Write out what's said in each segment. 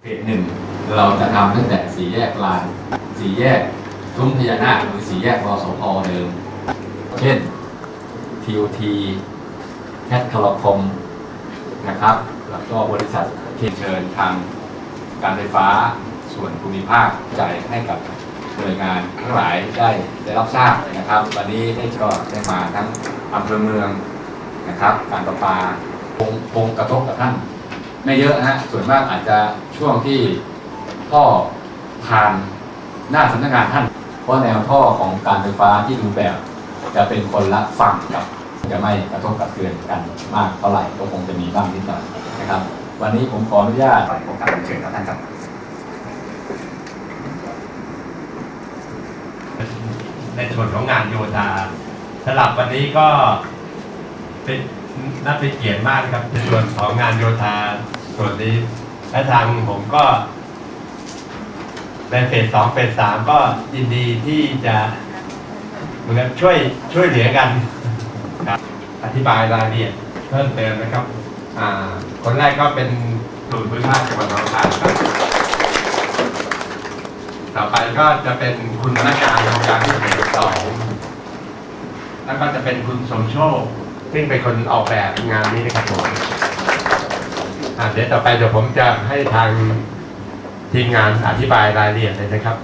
เฟสหนึ่งเราจะทำตั้งแต่สี่แยกลานสี่แยกซุ้มพญานาคหรือสี่แยกรอสพเดิม เช่น TOT แคทคลคมนะครับ แล้วก็บริษัทเทียนเชิญทางการไฟฟ้าส่วนภูมิภาคจ่ายให้กับหน่วยงานทั้งหลายได้ได้รับทราบนะครับ วันนี้ได้ก็ได้มาทั้งอำเภอเมืองนะครับ การประปาคงคงกระทบกับท่าน ไม่เยอะนะฮะส่วนมากอาจจะช่วงที่ท่อผ่านหน้าสำนักงานท่าน เพราะแนวท่อของการไฟฟ้าที่ดูแบบ จะเป็นคนละฝั่งกับ จะไม่กระทบกระเทือนกันมากเท่าไหร่ก็คงจะมีบ้างนิดหน่อยนะครับ วันนี้ผมขออนุญาตผมกลับเชิญครับท่านครับในส่วนของงานโยธาสำหรับวันนี้ก็เป็น นับเป็นเกียรติมากนะครับในส่วนของงานโยธาส่วนนี้ และทางผมก็ในเฟสสองเฟสสามก็ยินดีที่จะเหมือนกับช่วยช่วยเหลือกันครับอธิบายรายละเอียดเพิ่มเติมนะครับ อ่า คนแรกก็เป็นศูนย์พื้นภาคจังหวัดหนองคายครับ ต่อไปก็จะเป็นคุณนักงานโครงการที่เฟสสองแล้วก็จะเป็นคุณสมโชค ซึ่งเป็นคนออกแบบงานนี้นะครับผมอ่าเดี๋ยวต่อไปเดี๋ยวผมจะให้ทางทีมงานอธิบายรายละเอียดเลยนะครับ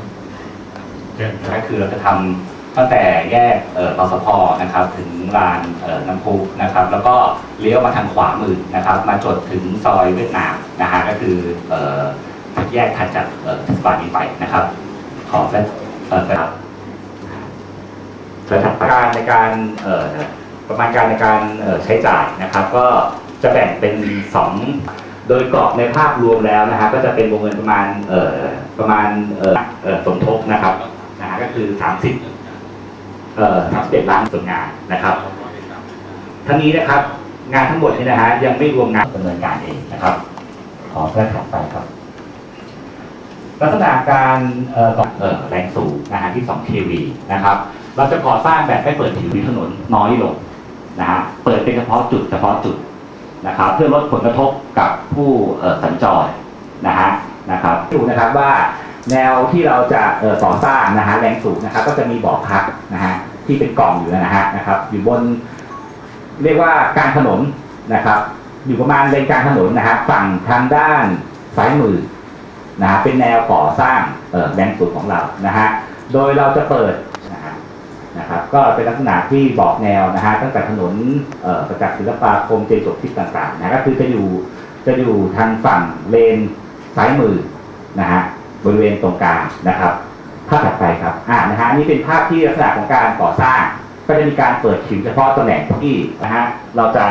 เชิญครัก็บคือเราจะทำตั้งแต่แยกเอ่อรสพนะครับ ถึงลานเอ่อน้ำพุนะครับ แล้วก็เลี้ยวมาทางขวามือนะครับ มาจดถึงซอยเวียดนามนะฮะก็คือเอ่อแยกถัดจากเอ่อเทศบาลนี้ไปนะครับ ขอแฟลชเอ่อครับประการในการเอ่อ ประมาณการในการใช้จ่ายนะครับ ก็จะแบ่งเป็นสองโดยกรอบในภาพรวมแล้วนะฮะก็จะเป็นวงเงินประมาณเอ่อประมาณเอ่ออสมทบนะครับนะฮะก็คือ 30เอ่อ31ล้านส่วนงานนะครับทั้งนี้นะครับงานทั้งหมดนี้นะฮะยังไม่รวมงานดำเนินการเองนะครับ ขอแค่ถัดไปครับลักษณะการเอ่อเอ่อแรงสูงนะฮะที่2 kV นะครับ เราจะก่อสร้างแบบไม่เปิดผิวถนนน้อยลง นะฮะเปิดเป็นเฉพาะจุดเฉพาะจุดนะครับเพื่อลดผลกระทบกับผู้สัญจรนะฮะนะครับดูนะครับว่าแนวที่เราจะเอ่อสร้างนะฮะแรงสูงนะครับ ก็จะมีบ่อพักนะฮะที่เป็นกล่องอยู่นะฮะนะครับ อยู่บน เรียกว่ากางถนนนะครับ อยู่ประมาณเลนกลางถนนนะฮะฝั่งทางด้านซ้ายมือนะฮะเป็นแนวก่อสร้างแรงสูงของเรานะฮะโดยเราจะเปิด นะครับก็เป็นลักษณะที่บอกแนวนะฮะตั้งแต่ถนนประจักษ์ศิลปาคมเจนจบทิศต่างๆนะก็คือจะอยู่จะอยู่ทางฝั่งเลนซ้ายมือนะฮะบริเวณตรงกลางนะครับภาพถัดไปครับอ่านะฮะนี่เป็นภาพที่ลักษณะของการก่อสร้าง ก็จะมีการเปิดผิวเฉพาะตำแหน่งที่นะฮะเราจะ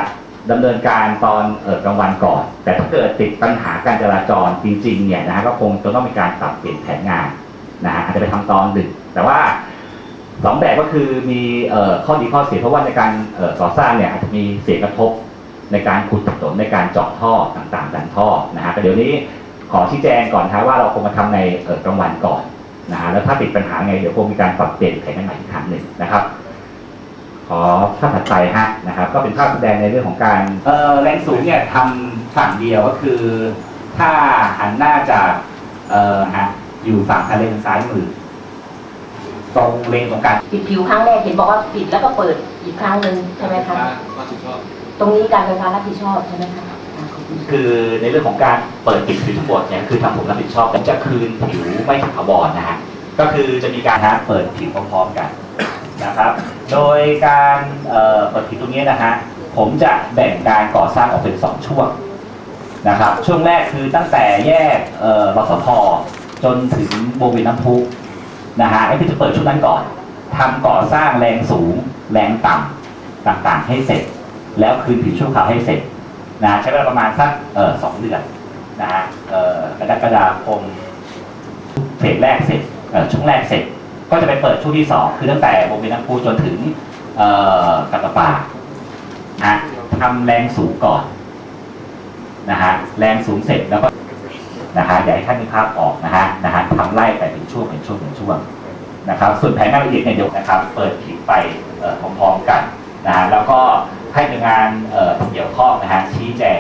ดำเนินการตอนเอ่อกลางวันก่อน แต่ถ้าเกิดติดปัญหาการจราจรจริงๆเนี่ยนะฮะก็คงจะต้องมีการปรับเปลี่ยนแผนงานนะฮะอาจจะไปทำตอนดึก แต่ว่า สองแบบก็คือมีออข้อดีข้อเสียเพราะว่าในการต่อก่อสร้างเนี่ยอาจจะมีเสียกระทบในการขุดถนนในการเจาะท่อต่างๆดันท่อนะฮะแต่เดี๋ยวนี้ขอชี้แจงก่อนนะว่าเราคงมาทำในกลางวันก่อนนะฮะแล้วถ้าติดปัญหาไงเดี๋ยวคงมีการปรับเปลี่ยนแผนงานอีกครั้งหนึ่งนะครับ ขอภาพถัดไปฮะนะครับ ก็เป็นภาพแสดงในเรื่องของการเออแรงสูงเนี่ยทำฝั่งเดียวก็คือ ถ้าหันหน้าจากเออฮะอยู่ฝั่งทะเลซ้ายมือ ตรงเลนตรงกลางปิดผิวครั้งแรกเห็นบอกว่าปิดแล้วก็เปิดอีกครั้งหนึ่งใช่ไหมคะรับผิดชอบตรงนี้การไฟฟ้ารับผิดชอบใช่ไหมคะอ่าขอบคุณค่ะคือในเรื่องของการเปิดปิดผิวทั้งหมดเนี่ยคือทางผมรับผิดชอบแต่จะคืนผิวไม่ถาวรนะฮะก็คือจะมีการนะเปิดผิวพร้อมๆกันนะครับ โดยการเอ่อเปิดผิวตรงนี้นะฮะผมจะแบ่งการก่อสร้างออกเป็นสองช่วงนะครับช่วงแรกคือตั้งแต่แยกเอ่อรสพจนถึงวงเวียนน้ำพุ นะฮะไอ้ที่จะเปิดช่วงนั้นก่อนทำก่อสร้างแรงสูง แรงต่ำต่างๆ ให้เสร็จ แล้วคืนผิวชั่วคราวให้เสร็จนะใช้เวลาประมาณสักเออสองเดือนนะฮะเออกรกฎาคมเฟสแรกเสร็จเออช่วงแรกเสร็จ ก็จะไปเปิดช่วงที่สองคือตั้งแต่วงเวียนน้ำพุจนถึงเออกัตปานะทำแรงสูงก่อนนะฮะแรงสูงเสร็จแล้วก็นะฮะอยากให้ท่านมีภาพออกนะฮะนะฮะ ทำไล่ไปเป็นช่วงเป็นช่วงเป็นช่วงนะครับ ส่วนแผนงานละเอียดเนี่ยเดี๋ยวนะครับ เปิดผิวไปพร้อมๆกันนะฮะแล้วก็ให้หน่วยงานเกี่ยวข้องนะฮะชี้แจง